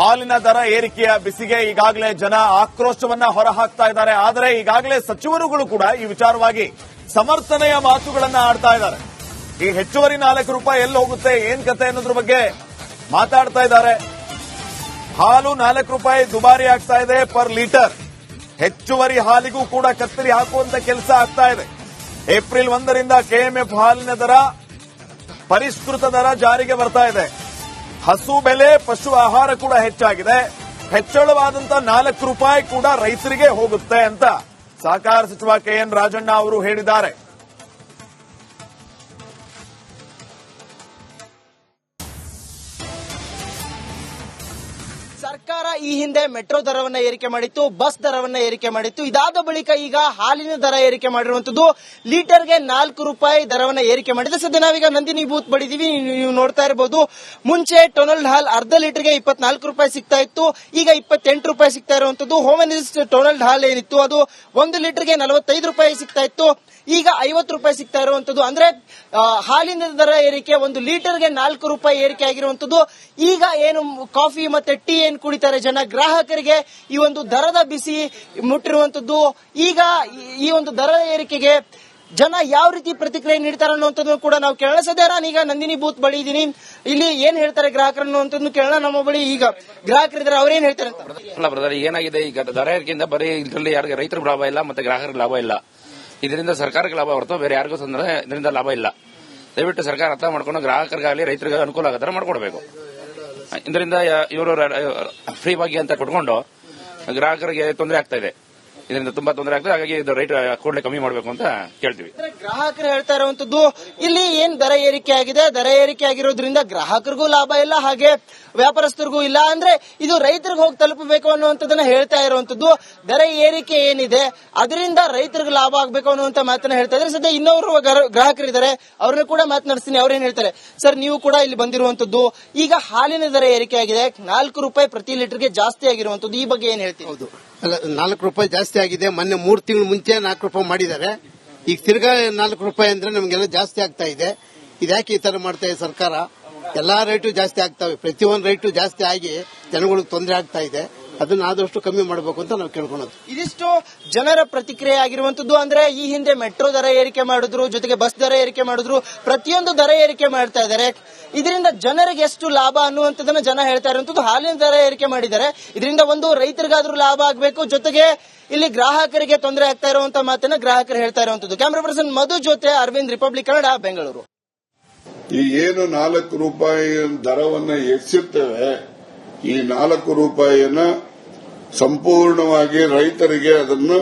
ಹಾಲಿನ ದರ ಏರಿಕೆಯ ಬಿಸಿಗೆ ಈಗಾಗಲೇ ಜನ ಆಕ್ರೋಶವನ್ನ ಹೊರಹಾಕ್ತಾ ಇದ್ದಾರೆ. ಆದರೆ ಈಗಾಗಲೇ ಸಚಿವರುಗಳು ಕೂಡ ಈ ವಿಚಾರವಾಗಿ ಸಮರ್ಥನೆಯ ಮಾತುಗಳನ್ನ ಆಡ್ತಾ ಇದ್ದಾರೆ. ಈ ಹೆಚ್ಚುವರಿ ನಾಲ್ಕು ರೂಪಾಯಿ ಎಲ್ಲಿ ಹೋಗುತ್ತೆ, ಏನ್ ಕತೆ ಅನ್ನೋದ್ರ ಬಗ್ಗೆ ಮಾತಾಡ್ತಾ ಇದ್ದಾರೆ. ಹಾಲು ನಾಲ್ಕು ರೂಪಾಯಿ ದುಬಾರಿ ಆಗ್ತಾ ಇದೆ ಪರ್ ಲೀಟರ್. ಹೆಚ್ಚುವರಿ ಹಾಲಿಗೂ ಕೂಡ ಕತ್ತರಿ ಹಾಕುವಂತ ಕೆಲಸ ಆಗ್ತಾ ಇದೆ. ಏಪ್ರಿಲ್ ಒಂದರಿಂದ ಕೆಎಂಎಫ್ ಹಾಲಿನ ದರ, ಪರಿಷ್ಕೃತ ದರ ಜಾರಿಗೆ ಬರ್ತಾ ಇದೆ. ಹಸು ಬೆಲೆ ಪಶು ಆಹಾರ ಕೂಡ ಹೆಚ್ಚಾಗಿದೆ. ಹೆಚ್ಚಳವಾದಂತ ನಾಲ್ಕು ರೂಪಾಯಿ ಕೂಡ ರೈತರಿಗೆ ಹೋಗುತ್ತೆ ಅಂತ ಸಹಕಾರ ಸಚಿವ ಕೆ ಎನ್ ರಾಜಣ್ಣ ಅವರು ಹೇಳಿದ್ದಾರೆ. ಈ ಹಿಂದೆ ಮೆಟ್ರೋ ದರವನ್ನ ಏರಿಕೆ ಮಾಡಿತ್ತು, ಬಸ್ ದರವನ್ನ ಏರಿಕೆ ಮಾಡಿತ್ತು. ಇದಾದ ಬಳಿಕ ಈಗ ಹಾಲಿನ ದರ ಏರಿಕೆ ಮಾಡಿರುವಂತದ್ದು ಲೀಟರ್ಗೆ ನಾಲ್ಕು ರೂಪಾಯಿ ದರವನ್ನ ಏರಿಕೆ ಮಾಡಿದೆ. ಸದ್ಯ ನಾವೀಗ ನಂದಿನಿ ಬೂತ್ ಬಡಿದೀವಿ. ನೀವು ನೋಡ್ತಾ ಇರಬಹುದು ಮುಂಚೆ ಟೊನಲ್ಡ್ ಹಾಲ್ ಅರ್ಧ ಲೀಟರ್ಗೆ ಇಪ್ಪತ್ನಾಲ್ಕು ರೂಪಾಯಿ ಸಿಗ್ತಾ ಇತ್ತು. ಈಗ ಇಪ್ಪತ್ತೆಂಟು ರೂಪಾಯಿ ಸಿಗ್ತಾ ಇರುವಂತದ್ದು. ಹೋಮನಿಸ್ಟ್ ಟೊನಲ್ಡ್ ಹಾಲ್ ಏನಿತ್ತು? ಅದು ಒಂದು ಲೀಟರ್ಗೆ ನಲವತ್ತೈದು ರೂಪಾಯಿ ಸಿಗ್ತಾ ಇತ್ತು. ಈಗ ಐವತ್ತು ರೂಪಾಯಿ ಸಿಗ್ತಾ ಇರುವಂತದ್ದು. ಅಂದ್ರೆ ಹಾಲಿನ ದರ ಏರಿಕೆ, ಒಂದು ಲೀಟರ್ಗೆ ನಾಲ್ಕು ರೂಪಾಯಿ ಏರಿಕೆ ಆಗಿರುವಂತದ್ದು. ಈಗ ಏನು ಕಾಫಿ ಮತ್ತೆ ಟೀ ಏನ್ ಕುಡಿತಾರೆ ಜನ? ಗ್ರಾಹಕರಿಗೆ ಈ ಒಂದು ದರದ ಬಿಸಿ ಮುಟ್ಟಿರುವಂತದ್ದು. ಈಗ ಈ- ಒಂದು ದರ ಏರಿಕೆಗೆ ಜನ ಯಾವ ರೀತಿ ಪ್ರತಿಕ್ರಿಯೆ ನೀಡ್ತಾರೆ ಅನ್ನುವಂಥದ್ದು ಕೂಡ ನಾವು ಕೇಳೋಣ. ಸದ್ಯ ನಾನು ಈಗ ನಂದಿನಿ ಬೂತ್ ಬಳಿ ಇದ್ದೀನಿ. ಇಲ್ಲಿ ಏನ್ ಹೇಳ್ತಾರೆ ಗ್ರಾಹಕರು ಅನ್ನುವಂಥದ್ದು ಕೇಳೋಣ ನಮ್ಮ ಬಳಿ ಈಗ. ಗ್ರಾಹಕರಿದ್ದಾರೆ ಅವ್ರೇನ್ ಹೇಳ್ತಾರೆ ಏನಾಗಿದೆ? ಈಗ ದರ ಏರಿಕೆಯಿಂದ ಬರೀ ಇದರಲ್ಲಿ ಯಾರಿಗೆ ರೈತರಿಗೆ ಲಾಭ ಇಲ್ಲ, ಮತ್ತೆ ಗ್ರಾಹಕರಿಗೆ ಲಾಭ ಇಲ್ಲ. ಇದರಿಂದ ಸರ್ಕಾರಕ್ಕೆ ಲಾಭ ಹೊರತು ಬೇರೆ ಯಾರಿಗೂ ತೊಂದರೆ ಇದರಿಂದ ಲಾಭ ಇಲ್ಲ. ದಯವಿಟ್ಟು ಸರ್ಕಾರ ಅರ್ಥ ಮಾಡ್ಕೊಂಡು ಗ್ರಾಹಕರಿಗಾಗಲಿ ರೈತರಿಗೆ ಅನುಕೂಲ ಆಗೋ ಮಾಡ್ಕೊಡ್ಬೇಕು. ಇದರಿಂದ ಇವರು ಫ್ರೀ ಬಾಗಿ ಅಂತ ಕೊಟ್ಕೊಂಡು ಗ್ರಾಹಕರಿಗೆ ತೊಂದರೆ ಆಗ್ತಾ ಇದೆ. ಇದರಿಂದ ತುಂಬಾ ತೊಂದರೆ ಆಗ್ತದೆ. ಹಾಗಾಗಿ ಇದು ರೈಟ್ ಕೂಡಲೇ ಕಮ್ಮಿ ಮಾಡಬೇಕು ಅಂತ ಕೇಳ್ತೀವಿ. ಅಂದ್ರೆ ಗ್ರಾಹಕರು ಹೇಳ್ತಾ ಇರುವಂತದ್ದು ಇಲ್ಲಿ ಏನ್ ದರ ಏರಿಕೆ ಆಗಿದೆ? ದರ ಏರಿಕೆ ಆಗಿರೋದ್ರಿಂದ ಗ್ರಾಹಕರಿಗೂ ಲಾಭ ಇಲ್ಲ ಹಾಗೆ ವ್ಯಾಪಾರಸ್ಥರಿಗೂ ಇಲ್ಲ. ಅಂದ್ರೆ ಇದು ರೈತರಿಗೆ ಹೋಗಿ ತಲುಪಬೇಕು ಅನ್ನುವಂಥದ್ದನ್ನ ಹೇಳ್ತಾ ಇರುವಂತದ್ದು. ದರ ಏರಿಕೆ ಏನಿದೆ? ಅದರಿಂದ ರೈತರಿಗೆ ಲಾಭ ಆಗ್ಬೇಕು ಅನ್ನುವಂತ ಮಾತನ್ನ ಹೇಳ್ತಾ ಇದ್ದಾರೆ. ಸದ್ಯ ಇನ್ನೊಬ್ರು ಗರ- ಗ್ರಾಹಕರಿದ್ದಾರೆ. ಅವ್ರನ್ನ ಕೂಡ ಮಾತನಾಡಿಸ್ತೀನಿ. ಅವ್ರೇನ್ ಹೇಳ್ತಾರೆ? ಸರ್ ನೀವು ಕೂಡ ಇಲ್ಲಿ ಬಂದಿರುವಂತದ್ದು ಈಗ ಹಾಲಿನ ದರ ಏರಿಕೆ ಆಗಿದೆ. ನಾಲ್ಕು ರೂಪಾಯಿ ಪ್ರತಿ ಲೀಟರ್ಗೆ ಜಾಸ್ತಿ ಆಗಿರುವಂತದ್ದು. ಈ ಬಗ್ಗೆ ಏನ್ ಹೇಳ್ತೀವಿ ಹೌದು. ನಾಲ್ಕು ರೂಪಾಯಿ ಜಾಸ್ತಿ ಆಗಿದೆ, ಮೊನ್ನೆ ಮೂರು ತಿಂಗಳು ಮುಂಚೆ ನಾಲ್ಕು ರೂಪಾಯಿ ಮಾಡಿದ್ದಾರೆ. ಈಗ ತಿರ್ಗಾ ನಾಲ್ಕು ರೂಪಾಯಿ ಅಂದ್ರೆ ನಮಗೆಲ್ಲ ಜಾಸ್ತಿ ಆಗ್ತಾ ಇದೆ. ಇದ್ಯಾಕೆ ಈ ತರ ಮಾಡ್ತಾ ಇದೆ ಸರ್ಕಾರ? ಎಲ್ಲಾ ರೇಟು ಜಾಸ್ತಿ ಆಗ್ತವೆ. ಪ್ರತಿಯೊಂದು ರೇಟು ಜಾಸ್ತಿ ಆಗಿ ಜನಗಳಿಗೆ ತೊಂದರೆ ಆಗ್ತಾ ಇದೆ. ಅದನ್ನ ಆದಷ್ಟು ಕಮ್ಮಿ ಮಾಡಬೇಕು ಅಂತ ನಾವು ಕೇಳ್ಕೊಳೋದು. ಇದಿಷ್ಟು ಜನರ ಪ್ರತಿಕ್ರಿಯೆ ಆಗಿರುವಂತದ್ದು ಅಂದ್ರೆ ಈ ಹಿಂದೆ ಮೆಟ್ರೋ ದರ ಏರಿಕೆ ಮಾಡಿದ್ರು ಜೊತೆಗೆ ಬಸ್ ದರ ಏರಿಕೆ ಮಾಡಿದ್ರು ಪ್ರತಿಯೊಂದು ದರ ಏರಿಕೆ ಮಾಡ್ತಾ ಇದ್ದಾರೆ. ಇದರಿಂದ ಜನರಿಗೆ ಎಷ್ಟು ಲಾಭ ಅನ್ನುವಂಥದ್ದನ್ನ ಜನ ಹೇಳ್ತಾ ಇರುವಂತದ್ದು ಹಾಲಿನ ದರ ಏರಿಕೆ ಮಾಡಿದ್ದಾರೆ. ಇದರಿಂದ ಒಂದು ರೈತರಿಗಾದ್ರೂ ಲಾಭ ಆಗಬೇಕು ಜೊತೆಗೆ ಇಲ್ಲಿ ಗ್ರಾಹಕರಿಗೆ ತೊಂದರೆ ಆಗ್ತಾ ಇರುವಂತ ಮಾತನ್ನ ಗ್ರಾಹಕರು ಹೇಳ್ತಾ ಇರುವಂತದ್ದು. ಕ್ಯಾಮ್ರಾ ಪರ್ಸನ್ ಮಧು ಜೊತೆ ಅರವಿಂದ್ ರಿಪಬ್ಲಿಕ್ ಕನ್ನಡ ಬೆಂಗಳೂರು ಈ ಏನು ನಾಲ್ಕು ರೂಪಾಯಿ ದರವನ್ನು ಹೆಚ್ಚಿರ್ತೇವೆ ಈ ನಾಲ್ಕು ರೂಪಾಯಿಯನ್ನ ಸಂಪೂರ್ಣವಾಗಿ ರೈತರಿಗೆ ಅದನ್ನು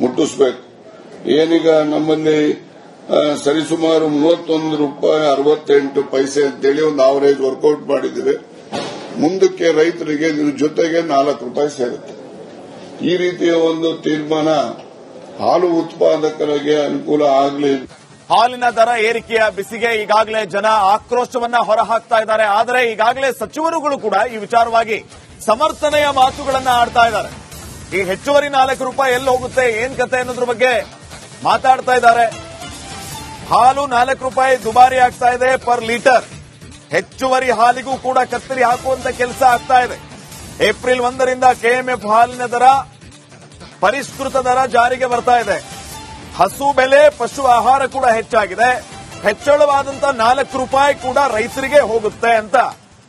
ಮುಟ್ಟಿಸಬೇಕು. ಏನೀಗ ನಮ್ಮಲ್ಲಿ ಸರಿಸುಮಾರು ಮೂವತ್ತೊಂದು ರೂಪಾಯಿ ಅರವತ್ತೆಂಟು ಪೈಸೆ ಅಂತೇಳಿ ಒಂದು ಆವರೇಜ್ ವರ್ಕೌಟ್ ಮಾಡಿದ್ದೀವಿ. ಮುಂದಕ್ಕೆ ರೈತರಿಗೆ ಇದ್ರ ಜೊತೆಗೆ ನಾಲ್ಕು ರೂಪಾಯಿ ಸೇರುತ್ತೆ. ಈ ರೀತಿಯ ಒಂದು ತೀರ್ಮಾನ ಹಾಲು ಉತ್ಪಾದಕರಿಗೆ ಅನುಕೂಲ ಆಗಲಿ ಹಾಲಿನ ದರ ಏರಿಕೆಯ ಬಿಸಿಗೆ ಈಗಾಗಲೇ ಜನ ಆಕ್ರೋಶವನ್ನ ಹೊರಹಾಕ್ತಾ ಇದ್ದಾರೆ. ಆದರೆ ಈಗಾಗಲೇ ಸಚಿವರುಗಳು ಕೂಡ ಈ ವಿಚಾರವಾಗಿ ಸಮರ್ಥನೆಯ ಮಾತುಗಳನ್ನ ಆಡ್ತಾ ಇದ್ದಾರೆ. ಈ ಹೆಚ್ಚುವರಿ ನಾಲ್ಕು ರೂಪಾಯಿ ಎಲ್ಲಿ ಹೋಗುತ್ತೆ, ಏನ್ ಕತೆ ಅನ್ನೋದ್ರ ಬಗ್ಗೆ ಮಾತಾಡ್ತಾ ಇದ್ದಾರೆ. ಹಾಲು ನಾಲ್ಕು ರೂಪಾಯಿ ದುಬಾರಿ ಆಗ್ತಾ ಇದೆ ಪರ್ ಲೀಟರ್. ಹೆಚ್ಚುವರಿ ಹಾಲಿಗೂ ಕೂಡ ಕತ್ತರಿ ಹಾಕುವಂತ ಕೆಲಸ ಆಗ್ತಾ ಇದೆ. ಏಪ್ರಿಲ್ ಒಂದರಿಂದ ಕೆಎಂಎಫ್ ಹಾಲಿನ ದರ ಪರಿಷ್ಕೃತ ದರ ಜಾರಿಗೆ ಬರ್ತಾ ಇದೆ. ಹಸು ಬೆಲೆ, ಪಶು ಆಹಾರ ಕೂಡ ಹೆಚ್ಚಾಗಿದೆ. ಹೆಚ್ಚಳವಾದಂತ ನಾಲ್ಕು ರೂಪಾಯಿ ಕೂಡ ರೈತರಿಗೆ ಹೋಗುತ್ತೆ ಅಂತ.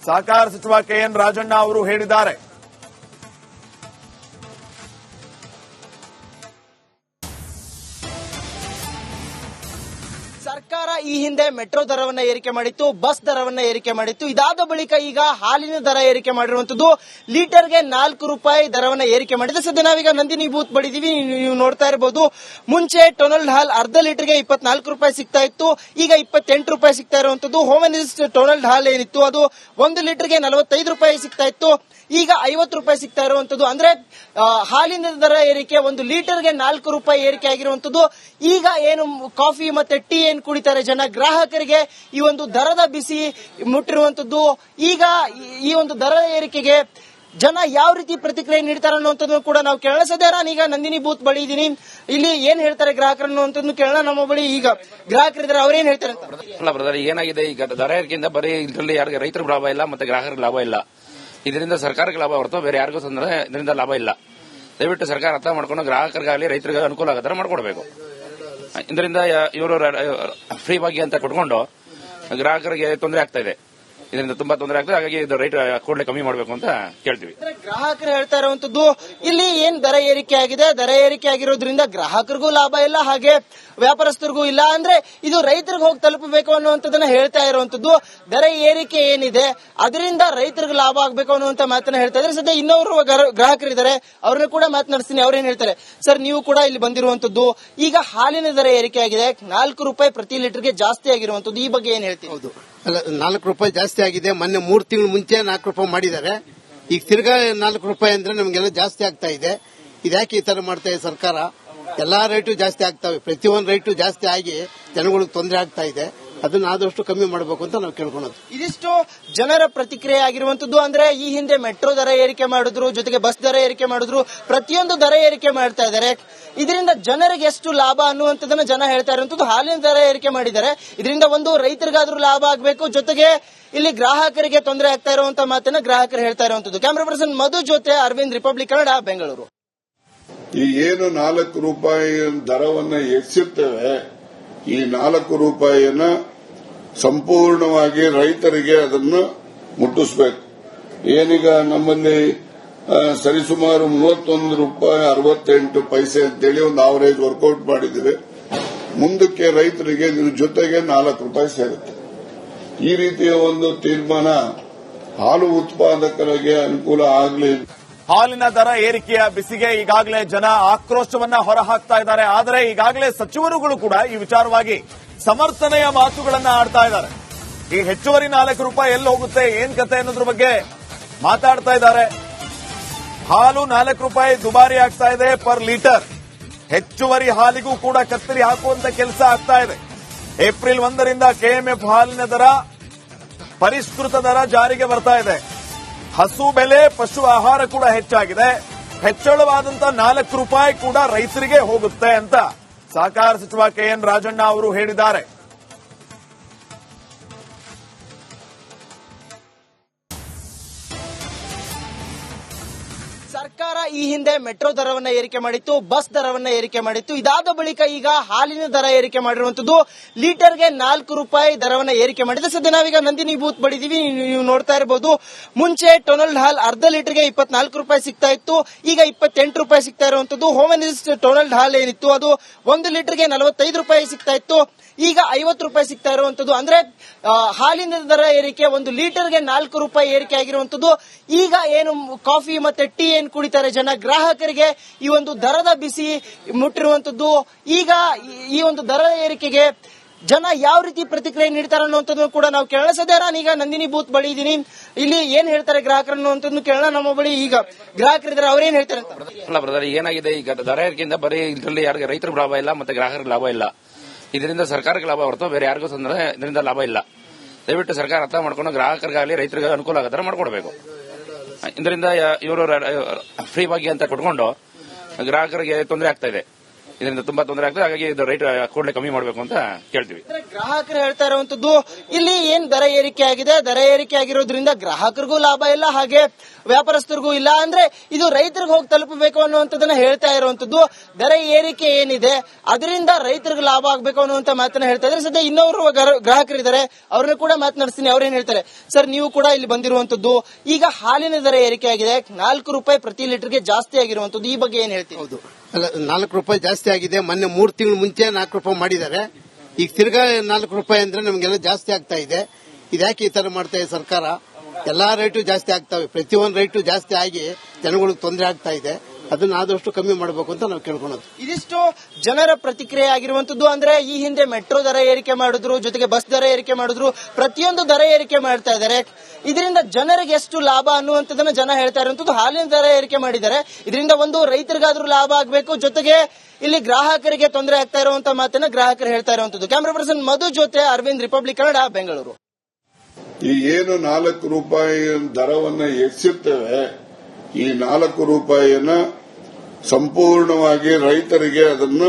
ಸಹಕಾರ ಸಚಿವ ಕೆಎನ್ ರಾಜಣ್ಣ ಅವರು ಹೇಳಿದ್ದಾರೆ. ಈ ಹಿಂದೆ ಮೆಟ್ರೋ ದರವನ್ನ ಏರಿಕೆ ಮಾಡಿತ್ತು, ಬಸ್ ದರವನ್ನ ಏರಿಕೆ ಮಾಡಿತ್ತು. ಇದಾದ ಬಳಿಕ ಈಗ ಹಾಲಿನ ದರ ಏರಿಕೆ ಮಾಡಿರುವಂತದ್ದು ಲೀಟರ್ಗೆ ನಾಲ್ಕು ರೂಪಾಯಿ ದರವನ್ನ ಏರಿಕೆ ಮಾಡಿದೆ. ಸದ್ಯ ನಾವೀಗ ನಂದಿನಿ ಬೂತ್ ಬಡಿದೀವಿ. ನೀವು ನೋಡ್ತಾ ಇರಬಹುದು ಮುಂಚೆ ಟೊನಲ್ಡ್ ಹಾಲ್ ಅರ್ಧ ಲೀಟರ್ಗೆ ಇಪ್ಪತ್ನಾಲ್ಕು ರೂಪಾಯಿ ಸಿಗ್ತಾ ಇತ್ತು. ಈಗ ಇಪ್ಪತ್ತೆಂಟು ರೂಪಾಯಿ ಸಿಗ್ತಾ ಇರುವಂತದ್ದು. ಹೋಮನಿಸ್ಟ್ ಟೊನಲ್ಡ್ ಹಾಲ್ ಏನಿತ್ತು? ಅದು ಒಂದು ಲೀಟರ್ಗೆ ನಲವತ್ತೈದು ರೂಪಾಯಿ ಸಿಗ್ತಾ ಇತ್ತು. ಈಗ ಐವತ್ತು ರೂಪಾಯಿ ಸಿಗ್ತಾ ಇರುವಂತದ್ದು. ಅಂದ್ರೆ ಹಾಲಿನ ದರ ಏರಿಕೆ, ಒಂದು ಲೀಟರ್ಗೆ ನಾಲ್ಕು ರೂಪಾಯಿ ಏರಿಕೆ ಆಗಿರುವಂತದ್ದು. ಈಗ ಏನು ಕಾಫಿ ಮತ್ತೆ ಟೀ ಏನ್ ಕುಡಿತಾರೆ ಜನ? ಗ್ರಾಹಕರಿಗೆ ಈ ಒಂದು ದರದ ಬಿಸಿ ಮುಟ್ಟಿರುವಂತದ್ದು. ಈಗ ಈ- ಒಂದು ದರ ಏರಿಕೆಗೆ ಜನ ಯಾವ ರೀತಿ ಪ್ರತಿಕ್ರಿಯೆ ನೀಡ್ತಾರೆ ಅನ್ನುವಂಥದ್ದು ಕೂಡ ನಾವು ಕೇಳೋಣ. ನಾನು ಈಗ ನಂದಿನಿ ಬೂತ್ ಬಳಿ ಇದೀನಿ ಇಲ್ಲಿ ಏನ್ ಹೇಳ್ತಾರೆ ಗ್ರಾಹಕರು ಅನ್ನುವಂಥದ್ದು ಕೇಳೋಣ ನಮ್ಮ ಬಳಿ ಈಗ. ಗ್ರಾಹಕರಿದ್ದಾರೆ ಅವ್ರೇನ್ ಹೇಳ್ತಾರೆ ಅಲ್ಲ ಬ್ರದರ್ ಏನಾಗಿದೆ? ಈಗ ದರ ಏರಿಕೆಯಿಂದ ಬರೀ ಇದರಲ್ಲಿ ಯಾರಿಗೆ ರೈತರಿಗೆ ಲಾಭ ಇಲ್ಲ, ಮತ್ತೆ ಗ್ರಾಹಕರಿಗೆ ಲಾಭ ಇಲ್ಲ. ಇದರಿಂದ ಸರ್ಕಾರಕ್ಕೆ ಲಾಭ ಹೊರತು ಬೇರೆ ಯಾರಿಗೂ ತೊಂದರೆ ಇದರಿಂದ ಲಾಭ ಇಲ್ಲ. ದಯವಿಟ್ಟು ಸರ್ಕಾರ ಅರ್ಥ ಮಾಡ್ಕೊಂಡು ಗ್ರಾಹಕರಿಗಾಗಲಿ ರೈತರಿಗೆ ಅನುಕೂಲ ಆಗೋ ಥರ ಮಾಡ್ಕೊಡ್ಬೇಕು. ಇದರಿಂದ ಇವರು ಫ್ರೀ ಬಾಗಿ ಅಂತ ಕೊಟ್ಕೊಂಡು ಗ್ರಾಹಕರಿಗೆ ತೊಂದರೆ ಆಗ್ತಾ ಇದೆ. ಇದರಿಂದ ತುಂಬಾ ತೊಂದರೆ ಆಗ್ತದೆ. ಹಾಗಾಗಿ ಇದು ರೈಟ್ ಕೂಡಲೇ ಕಮ್ಮಿ ಮಾಡಬೇಕು ಅಂತ ಕೇಳ್ತೀವಿ. ಅಂದ್ರೆ ಗ್ರಾಹಕರು ಹೇಳ್ತಾ ಇರುವಂತದ್ದು ಇಲ್ಲಿ ಏನ್ ದರ ಏರಿಕೆ ಆಗಿದೆ? ದರ ಏರಿಕೆ ಆಗಿರೋದ್ರಿಂದ ಗ್ರಾಹಕರಿಗೂ ಲಾಭ ಇಲ್ಲ ಹಾಗೆ ವ್ಯಾಪಾರಸ್ಥರಿಗೂ ಇಲ್ಲ. ಅಂದ್ರೆ ಇದು ರೈತರಿಗೆ ಹೋಗಿ ತಲುಪಬೇಕು ಅನ್ನುವಂಥದ್ದನ್ನ ಹೇಳ್ತಾ ಇರುವಂತದ್ದು. ದರ ಏರಿಕೆ ಏನಿದೆ? ಅದರಿಂದ ರೈತರಿಗೆ ಲಾಭ ಆಗ್ಬೇಕು ಅನ್ನುವಂತ ಮಾತನ್ನ ಹೇಳ್ತಾ ಇದ್ರೆ ಸದ್ಯ ಗ್ರಾಹಕರು ಗ್ರಾಹಕರಿದ್ದಾರೆ. ಅವ್ರನ್ನ ಕೂಡ ಮಾತನಾಡಿಸ್ತೀನಿ. ಅವ್ರೇನ್ ಹೇಳ್ತಾರೆ? ಸರ್ ನೀವು ಕೂಡ ಇಲ್ಲಿ ಬಂದಿರುವಂತದ್ದು ಈಗ ಹಾಲಿನ ದರ ಏರಿಕೆ ಆಗಿದೆ. ನಾಲ್ಕು ರೂಪಾಯಿ ಪ್ರತಿ ಲೀಟರ್ಗೆ ಜಾಸ್ತಿ ಆಗಿರುವಂತದ್ದು. ಈ ಬಗ್ಗೆ ಏನ್ ಹೇಳ್ತೀವಿ ಹೌದು. ನಾಲ್ಕು ರೂಪಾಯಿ ಜಾಸ್ತಿ ಆಗಿದೆ. ಮೊನ್ನೆ ಮೂರು ತಿಂಗಳು ಮುಂಚೆ ನಾಲ್ಕು ರೂಪಾಯಿ ಮಾಡಿದ್ದಾರೆ. ಈಗ ತಿರ್ಗಾ ನಾಲ್ಕು ರೂಪಾಯಿ ಅಂದ್ರೆ ನಮಗೆಲ್ಲ ಜಾಸ್ತಿ ಆಗ್ತಾ ಇದೆ. ಇದ್ಯಾಕೆ ಈ ತರ ಮಾಡ್ತಾ ಇದೆ ಸರ್ಕಾರ? ಎಲ್ಲಾ ರೇಟು ಜಾಸ್ತಿ ಆಗ್ತಾವೆ. ಪ್ರತಿಯೊಂದು ರೇಟು ಜಾಸ್ತಿ ಆಗಿ ಜನಗಳಿಗೆ ತೊಂದರೆ ಆಗ್ತಾ ಇದೆ. ಅದನ್ನ ಆದಷ್ಟು ಕಮ್ಮಿ ಮಾಡಬೇಕು ಅಂತ ನಾವು ಕೇಳ್ಕೊಳೋದು. ಇದಿಷ್ಟು ಜನರ ಪ್ರತಿಕ್ರಿಯೆ ಆಗಿರುವಂತದ್ದು ಅಂದ್ರೆ ಈ ಹಿಂದೆ ಮೆಟ್ರೋ ದರ ಏರಿಕೆ ಮಾಡಿದ್ರು ಜೊತೆಗೆ ಬಸ್ ದರ ಏರಿಕೆ ಮಾಡಿದ್ರು ಪ್ರತಿಯೊಂದು ದರ ಏರಿಕೆ ಮಾಡ್ತಾ ಇದ್ದಾರೆ. ಇದರಿಂದ ಜನರಿಗೆ ಎಷ್ಟು ಲಾಭ ಅನ್ನುವಂಥದ್ದನ್ನ ಜನ ಹೇಳ್ತಾ ಇರುವಂತದ್ದು ಹಾಲಿನ ದರ ಏರಿಕೆ ಮಾಡಿದ್ದಾರೆ. ಇದರಿಂದ ಒಂದು ರೈತರಿಗಾದ್ರೂ ಲಾಭ ಆಗಬೇಕು ಜೊತೆಗೆ ಇಲ್ಲಿ ಗ್ರಾಹಕರಿಗೆ ತೊಂದರೆ ಆಗ್ತಾ ಇರುವಂತ ಮಾತನ್ನ ಗ್ರಾಹಕರು ಹೇಳ್ತಾ ಇರುವಂತದ್ದು. ಕ್ಯಾಮ್ರಾ ಪರ್ಸನ್ ಮಧು ಜೊತೆ ಅರವಿಂದ್ ರಿಪಬ್ಲಿಕ್ ಕನ್ನಡ ಬೆಂಗಳೂರು ಈ ಏನು ನಾಲ್ಕು ರೂಪಾಯಿ ದರವನ್ನ ಹೆಚ್ಚಿರ್ತೇವೆ ಈ ನಾಲ್ಕು ರೂಪಾಯಿಯನ್ನ ಸಂಪೂರ್ಣವಾಗಿ ರೈತರಿಗೆ ಅದನ್ನು ಮುಟ್ಟಿಸಬೇಕು. ಏನೀಗ ನಮ್ಮಲ್ಲಿ ಸರಿಸುಮಾರು ಮೂವತ್ತೊಂದು ರೂಪಾಯಿ ಅರವತ್ತೆಂಟು ಪೈಸೆ ಅಂತೇಳಿ ಒಂದು ಆವರೇಜ್ ವರ್ಕೌಟ್ ಮಾಡಿದ್ದೀವಿ. ಮುಂದಕ್ಕೆ ರೈತರಿಗೆ ಇದ್ರ ಜೊತೆಗೆ ನಾಲ್ಕು ರೂಪಾಯಿ ಸೇರುತ್ತೆ. ಈ ರೀತಿಯ ಒಂದು ತೀರ್ಮಾನ ಹಾಲು ಉತ್ಪಾದಕರಿಗೆ ಅನುಕೂಲ ಆಗಲಿ. ಹಾಲಿನ ದರ ಏರಿಕೆಯ ಬಿಸಿಗೆ ಈಗಾಗಲೇ ಜನ ಆಕ್ರೋಶವನ್ನ ಹೊರಹಾಕ್ತಾ ಇದ್ದಾರೆ. ಆದರೆ ಈಗಾಗಲೇ ಸಚಿವರುಗಳು ಕೂಡ ಈ ವಿಚಾರವಾಗಿ ಸಮರ್ಥನೆಯ ಮಾತುಗಳನ್ನ ಆಡ್ತಾ ಇದ್ದಾರೆ. ಈ ಹೆಚ್ಚುವರಿ ನಾಲ್ಕು ರೂಪಾಯಿ ಎಲ್ಲಿ ಹೋಗುತ್ತೆ, ಏನ್ ಕತೆ ಅನ್ನೋದ್ರ ಬಗ್ಗೆ ಮಾತಾಡ್ತಾ ಇದ್ದಾರೆ. ಹಾಲು ನಾಲ್ಕು ರೂಪಾಯಿ ದುಬಾರಿ ಆಗ್ತಾ ಇದೆ ಪರ್ ಲೀಟರ್. ಹೆಚ್ಚುವರಿ ಹಾಲಿಗೂ ಕೂಡ ಕತ್ತರಿ ಹಾಕುವಂತ ಕೆಲಸ ಆಗ್ತಾ ಇದೆ. ಏಪ್ರಿಲ್ ಒಂದರಿಂದ ಕೆಎಂಎಫ್ ಹಾಲಿನ ದರ ಪರಿಷ್ಕೃತ ದರ ಜಾರಿಗೆ ಬರ್ತಾ ಇದೆ. ಹಸು ಬೆಲೆ, ಪಶು ಆಹಾರ ಕೂಡ ಹೆಚ್ಚಾಗಿದೆ. ಹೆಚ್ಚಳವಾದಂತ ನಾಲ್ಕು ರೂಪಾಯಿ ಕೂಡ ರೈತರಿಗೆ ಹೋಗುತ್ತೆ ಅಂತ. ಸಹಕಾರ ಸಚಿವ ಕೆಎನ್ ರಾಜಣ್ಣ ಅವರು ಹೇಳಿದ್ದಾರೆ. ಈ ಹಿಂದೆ ಮೆಟ್ರೋ ದರವನ್ನ ಏರಿಕೆ ಮಾಡಿತ್ತು, ಬಸ್ ದರವನ್ನ ಏರಿಕೆ ಮಾಡಿತ್ತು. ಇದಾದ ಬಳಿಕ ಈಗ ಹಾಲಿನ ದರ ಏರಿಕೆ ಮಾಡಿರುವಂತದ್ದು ಲೀಟರ್ಗೆ ನಾಲ್ಕು ರೂಪಾಯಿ ದರವನ್ನ ಏರಿಕೆ ಮಾಡಿದೆ. ಸದ್ಯ ನಾವೀಗ ನಂದಿನಿ ಬೂತ್ ಬಡಿದೀವಿ. ನೀವು ನೋಡ್ತಾ ಇರಬಹುದು ಮುಂಚೆ ಟೊನಲ್ಡ್ ಹಾಲ್ ಅರ್ಧ ಲೀಟರ್ಗೆ ಇಪ್ಪತ್ನಾಲ್ಕು ರೂಪಾಯಿ ಸಿಗ್ತಾ ಇತ್ತು. ಈಗ ಇಪ್ಪತ್ತೆಂಟು ರೂಪಾಯಿ ಸಿಗ್ತಾ ಇರುವಂತದ್ದು. ಹೋಮನಿಸ್ ಟೊನಲ್ಡ್ ಹಾಲ್ ಏನಿತ್ತು? ಅದು ಒಂದು ಲೀಟರ್ಗೆ ನಲವತ್ತೈದು ರೂಪಾಯಿ ಸಿಗ್ತಾ ಇತ್ತು. ಈಗ ಐವತ್ತು ರೂಪಾಯಿ ಸಿಗ್ತಾ ಇರುವಂತದ್ದು. ಅಂದ್ರೆ ಹಾಲಿನ ದರ ಏರಿಕೆ, ಒಂದು ಲೀಟರ್ಗೆ ನಾಲ್ಕು ರೂಪಾಯಿ ಏರಿಕೆ ಆಗಿರುವಂತದ್ದು. ಈಗ ಏನು ಕಾಫಿ ಮತ್ತೆ ಟೀ ಏನ್ ಕುಡಿತಾರೆ ಜನ? ಗ್ರಾಹಕರಿಗೆ ಈ ಒಂದು ದರದ ಬಿಸಿ ಮುಟ್ಟಿರುವಂತದ್ದು. ಈಗ ಈ- ಒಂದು ದರ ಏರಿಕೆಗೆ ಜನ ಯಾವ ರೀತಿ ಪ್ರತಿಕ್ರಿಯೆ ನೀಡ್ತಾರೆ ಅನ್ನುವಂಥದ್ದು ಕೂಡ ನಾವು ಕೇಳೋಣ. ಸದ್ಯ ಈಗ ನಂದಿನಿ ಬೂತ್ ಬಳಿ ಇದೀನಿ ಇಲ್ಲಿ ಏನ್ ಹೇಳ್ತಾರೆ ಗ್ರಾಹಕರು ಅನ್ನುವಂಥದ್ದು ಕೇಳೋಣ ನಮ್ಮ ಬಳಿ ಈಗ. ಗ್ರಾಹಕರಿದ್ದಾರೆ ಅವ್ರೇನ್ ಹೇಳ್ತಾರೆ ಅಲ್ಲ ಬ್ರದರ್ ಏನಾಗಿದೆ? ಈಗ ದರ ಏರಿಕೆಯಿಂದ ಬರೀ ಇದರಲ್ಲಿ ಯಾರಿಗೆ ರೈತರಿಗೆ ಲಾಭ ಇಲ್ಲ, ಮತ್ತೆ ಗ್ರಾಹಕರಿಗೆ ಲಾಭ ಇಲ್ಲ. ಇದರಿಂದ ಸರ್ಕಾರಕ್ಕೆ ಲಾಭ ಬರ್ತೋ, ಬೇರೆ ಯಾರಿಗೂ ತೊಂದರೆ ಇದರಿಂದ ಲಾಭ ಇಲ್ಲ. ದಯವಿಟ್ಟು ಸರ್ಕಾರ ಅರ್ಥ ಮಾಡ್ಕೊಂಡು ಗ್ರಾಹಕರಿಗಾಗಲಿ ರೈತರಿಗೆ ಅನುಕೂಲ ಆಗೋ ಥರ ಮಾಡ್ಕೊಡ್ಬೇಕು. ಇದರಿಂದ ಇವರು ಫ್ರೀ ಭಾಗ್ಯ ಅಂತ ಕೊಟ್ಕೊಂಡು ಗ್ರಾಹಕರಿಗೆ ತೊಂದರೆ ಆಗ್ತಾ ಇದೆ. ಇದರಿಂದ ತುಂಬಾ ತೊಂದರೆ ಆಗ್ತದೆ. ಹಾಗಾಗಿ ಇದು ರೈಟ್ ಕೂಡಲೇ ಕಮ್ಮಿ ಮಾಡಬೇಕು ಅಂತ ಕೇಳ್ತೀವಿ. ಅಂದ್ರೆ ಗ್ರಾಹಕರು ಹೇಳ್ತಾ ಇರುವಂತದ್ದು ಇಲ್ಲಿ ಏನ್ ದರ ಏರಿಕೆ ಆಗಿದೆ? ದರ ಏರಿಕೆ ಆಗಿರೋದ್ರಿಂದ ಗ್ರಾಹಕರಿಗೂ ಲಾಭ ಇಲ್ಲ ಹಾಗೆ ವ್ಯಾಪಾರಸ್ಥರಿಗೂ ಇಲ್ಲ. ಅಂದ್ರೆ ಇದು ರೈತರಿಗೆ ಹೋಗಿ ತಲುಪಬೇಕು ಅನ್ನುವಂಥದ್ದನ್ನ ಹೇಳ್ತಾ ಇರುವಂತದ್ದು. ದರ ಏರಿಕೆ ಏನಿದೆ? ಅದರಿಂದ ರೈತರಿಗೆ ಲಾಭ ಆಗ್ಬೇಕು ಅನ್ನುವಂತ ಮಾತನ್ನ ಹೇಳ್ತಾ ಇದ್ರೆ ಸದ್ಯ ಗ್ರಾಹಕರು ಗ್ರಾಹಕರಿದ್ದಾರೆ. ಅವ್ರನ್ನ ಕೂಡ ಮಾತನಾಡಿಸ್ತೀನಿ. ಅವ್ರೇನ್ ಹೇಳ್ತಾರೆ? ಸರ್ ನೀವು ಕೂಡ ಇಲ್ಲಿ ಬಂದಿರುವಂತದ್ದು ಈಗ ಹಾಲಿನ ದರ ಏರಿಕೆ ಆಗಿದೆ. ನಾಲ್ಕು ರೂಪಾಯಿ ಪ್ರತಿ ಲೀಟರ್ಗೆ ಜಾಸ್ತಿ ಆಗಿರುವಂತದ್ದು. ಈ ಬಗ್ಗೆ ಏನ್ ಹೇಳ್ತೀವಿ ನಾಲ್ಕು ರೂಪಾಯಿ ಜಾಸ್ತಿ ಆಗಿದೆ. ಮೊನ್ನೆ ಮೂರು ತಿಂಗಳು ಮುಂಚೆ ನಾಲ್ಕು ರೂಪಾಯಿ ಮಾಡಿದ್ದಾರೆ. ಈಗ ತಿರ್ಗಾ ನಾಲ್ಕು ರೂಪಾಯಿ ಅಂದ್ರೆ ನಮಗೆಲ್ಲ ಜಾಸ್ತಿ ಆಗ್ತಾ ಇದೆ. ಇದ್ಯಾಕೆ ಈ ತರ ಮಾಡ್ತಾ ಇದೆ ಸರ್ಕಾರ? ಎಲ್ಲಾ ರೇಟು ಜಾಸ್ತಿ ಆಗ್ತವೆ. ಪ್ರತಿಯೊಂದು ರೇಟು ಜಾಸ್ತಿ ಆಗಿ ಜನಗಳಿಗೆ ತೊಂದರೆ ಆಗ್ತಾ ಇದೆ. ಅದನ್ನ ಆದಷ್ಟು ಕಮ್ಮಿ ಮಾಡಬೇಕು ಅಂತ ನಾವು ಕೇಳ್ಕೊಳೋದು. ಇದಿಷ್ಟು ಜನರ ಪ್ರತಿಕ್ರಿಯೆ ಆಗಿರುವಂತದ್ದು ಅಂದ್ರೆ ಈ ಹಿಂದೆ ಮೆಟ್ರೋ ದರ ಏರಿಕೆ ಮಾಡಿದ್ರು ಜೊತೆಗೆ ಬಸ್ ದರ ಏರಿಕೆ ಮಾಡಿದ್ರು ಪ್ರತಿಯೊಂದು ದರ ಏರಿಕೆ ಮಾಡ್ತಾ ಇದ್ದಾರೆ. ಇದರಿಂದ ಜನರಿಗೆ ಎಷ್ಟು ಲಾಭ ಅನ್ನುವಂಥದ್ದನ್ನ ಜನ ಹೇಳ್ತಾ ಇರುವಂತದ್ದು ಹಾಲಿನ ದರ ಏರಿಕೆ ಮಾಡಿದ್ದಾರೆ. ಇದರಿಂದ ಒಂದು ರೈತರಿಗಾದ್ರೂ ಲಾಭ ಆಗಬೇಕು ಜೊತೆಗೆ ಇಲ್ಲಿ ಗ್ರಾಹಕರಿಗೆ ತೊಂದರೆ ಆಗ್ತಾ ಇರುವಂತ ಮಾತನ್ನ ಗ್ರಾಹಕರು ಹೇಳ್ತಾ ಇರುವಂತದ್ದು. ಕ್ಯಾಮ್ರಾ ಪರ್ಸನ್ ಮಧು ಜೊತೆ ಅರವಿಂದ್ ರಿಪಬ್ಲಿಕ್ ಕನ್ನಡ ಬೆಂಗಳೂರು ಈ ಏನು ನಾಲ್ಕು ರೂಪಾಯಿ ದರವನ್ನ ಹೆಚ್ಚಿರ್ತೇವೆ ಈ ನಾಲ್ಕು ರೂಪಾಯಿಯನ್ನ ಸಂಪೂರ್ಣವಾಗಿ ರೈತರಿಗೆ ಅದನ್ನು